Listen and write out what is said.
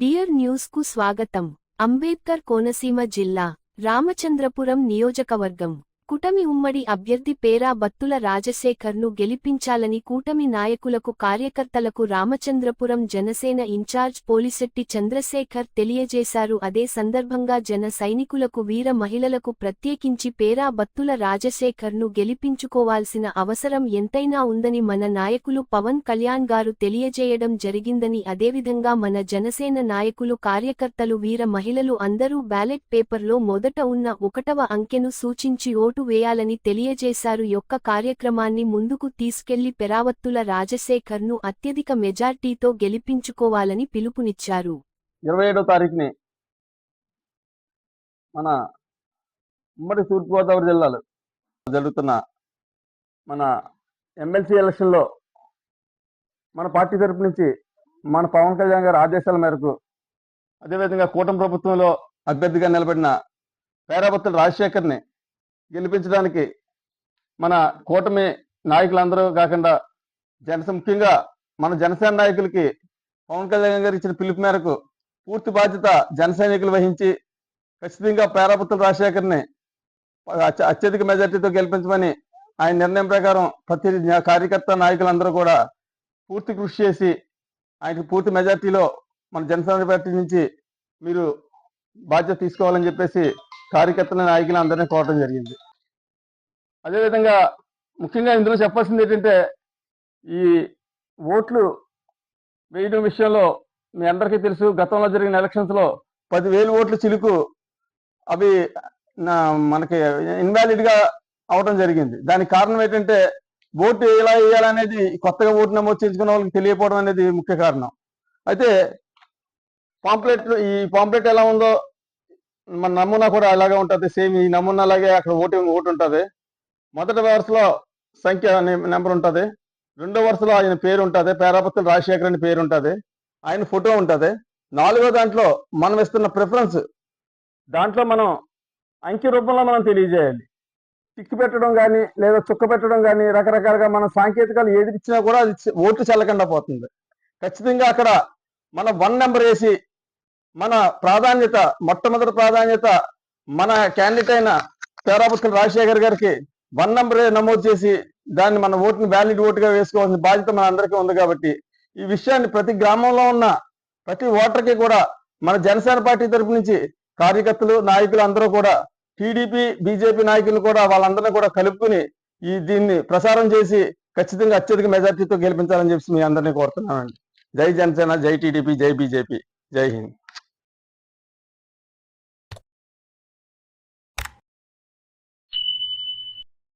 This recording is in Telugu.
డియర్ న్యూస్కు స్వాగతం. అంబేద్కర్ కోనసీమ జిల్లా రామచంద్రపురం నియోజకవర్గం. కూటమి ఉమ్మడి అభ్యర్థి పేరా బత్తుల రాజశేఖర్ను గెలిపించాలని కూటమి నాయకులకు కార్యకర్తలకు రామచంద్రపురం జనసేన ఇన్ఛార్జ్ పోలిశెట్టి చంద్రశేఖర్ తెలియజేశారు. అదే సందర్భంగా జన సైనికులకు వీర మహిళలకు ప్రత్యేకించి పేరా బత్తుల రాజశేఖర్ను గెలిపించుకోవాల్సిన అవసరం ఎంతైనా ఉందని మన నాయకులు పవన్ కళ్యాణ్ గారు తెలియజేయడం జరిగిందని అదేవిధంగా మన జనసేన నాయకులు కార్యకర్తలు వీర మహిళలు అందరూ బ్యాలెట్ పేపర్లో మొదట ఉన్న ఒకటవ అంకెను సూచించి ఓటు వేయాలని తెలియజేశారు. యొక్క కార్యక్రమాన్ని ముందుకు తీసుకెళ్ళి పెరావత్తుల రాజశేఖర్ను అత్యధిక మెజార్టీతో గెలిపించుకోవాలని పిలుపునిచ్చారు. ఇరవై ఏడో తారీఖుని మన ఉమ్మడి తూర్పుగోదావరి జిల్లాలో జరుగుతున్న మన ఎమ్మెల్సీ ఎలక్షన్లో మన పార్టీ తరపు నుంచి మన పవన్ కళ్యాణ్ గారి ఆదేశాల మేరకు అదేవిధంగా కూటమి ప్రభుత్వంలో అభ్యర్థిగా నిలబడిన పేరాబత్తుల రాజశేఖర్ని గెలిపించడానికి మన కూటమి నాయకులందరూ కాకుండా జనస ముఖ్యంగా మన జనసేన నాయకులకి పవన్ కళ్యాణ్ గారు ఇచ్చిన పిలుపు మేరకు పూర్తి బాధ్యత జన సైనికులు వహించి ఖచ్చితంగా పేరాపుత్రుల రాజశేఖర్ని అత్య- అత్యధిక మెజార్టీతో గెలిపించమని ఆయన నిర్ణయం ప్రకారం ప్రతి కార్యకర్త నాయకులందరూ కూడా పూర్తి కృషి చేసి ఆయనకు పూర్తి మెజార్టీలో మన జనసేన పార్టీ నుంచి మీరు బాధ్యత తీసుకోవాలని చెప్పేసి కార్యకర్తల నాయకులు అందరినీ కోరడం జరిగింది. అదేవిధంగా ముఖ్యంగా ఇందులో చెప్పాల్సింది ఏంటంటే ఈ ఓట్లు వేయడం విషయంలో మీ అందరికీ తెలుసు గతంలో జరిగిన ఎలక్షన్స్లో పదివేలు ఓట్లు చిలుకు అవి మనకి ఇన్వాలిడ్గా అవడం జరిగింది. దానికి కారణం ఏంటంటే ఓటు ఎలా వేయాలనేది కొత్తగా ఓటు నమోదు చేసుకున్న వాళ్ళకి తెలియకపోవడం అనేది ముఖ్య కారణం. అయితే పాంప్లెట్లు ఈ పాంప్లెట్ ఎలా ఉందో మన నమూనా కూడా అలాగే ఉంటుంది. సేమ్ ఈ నమూనా అలాగే అక్కడ ఓటింగ్ ఓటు ఉంటుంది. మొదటి వరుసలో సంఖ్య నెంబర్ ఉంటుంది. రెండో వరుసలో ఆయన పేరు ఉంటుంది. పేరాపతి రాజశేఖర్ అని పేరు ఉంటుంది. ఆయన ఫోటో ఉంటుంది. నాలుగో దాంట్లో మనం ఇస్తున్న ప్రిఫరెన్స్ దాంట్లో మనం అంకె రూపంలో మనం తెలియజేయాలి. టిక్ పెట్టడం కానీ లేదా చుక్క పెట్టడం కానీ రకరకాలుగా మన సాంకేతికాలు ఏది ఇచ్చినా కూడా అది ఓట్లు చెల్లకుండా పోతుంది. ఖచ్చితంగా అక్కడ మన వన్ నెంబర్ వేసి మన ప్రాధాన్యత మొట్టమొదటి ప్రాధాన్యత మన క్యాండిడేట్ అయిన పేరాపుత్రుల రాజశేఖర్ గారికి వన్ నంబర్ నమోదు చేసి దాన్ని మన ఓటుని వ్యాలిడ్ ఓటుగా వేసుకోవాల్సిన బాధ్యత మన అందరికీ ఉంది కాబట్టి ఈ విషయాన్ని ప్రతి గ్రామంలో ఉన్న ప్రతి ఓటర్కి కూడా మన జనసేన పార్టీ తరపు నుంచి కార్యకర్తలు నాయకులు అందరూ కూడా టీడీపీ బీజేపీ నాయకులు కూడా వాళ్ళందరినీ కూడా కలుపుకుని ఈ దీన్ని ప్రసారం చేసి ఖచ్చితంగా అత్యధిక మెజార్టీతో గెలిపించాలని చెప్పి మీ అందరినీ కోరుతున్నానండి. జై జనసేన జై టీడీపీ జై బీజేపీ. జై హింద్.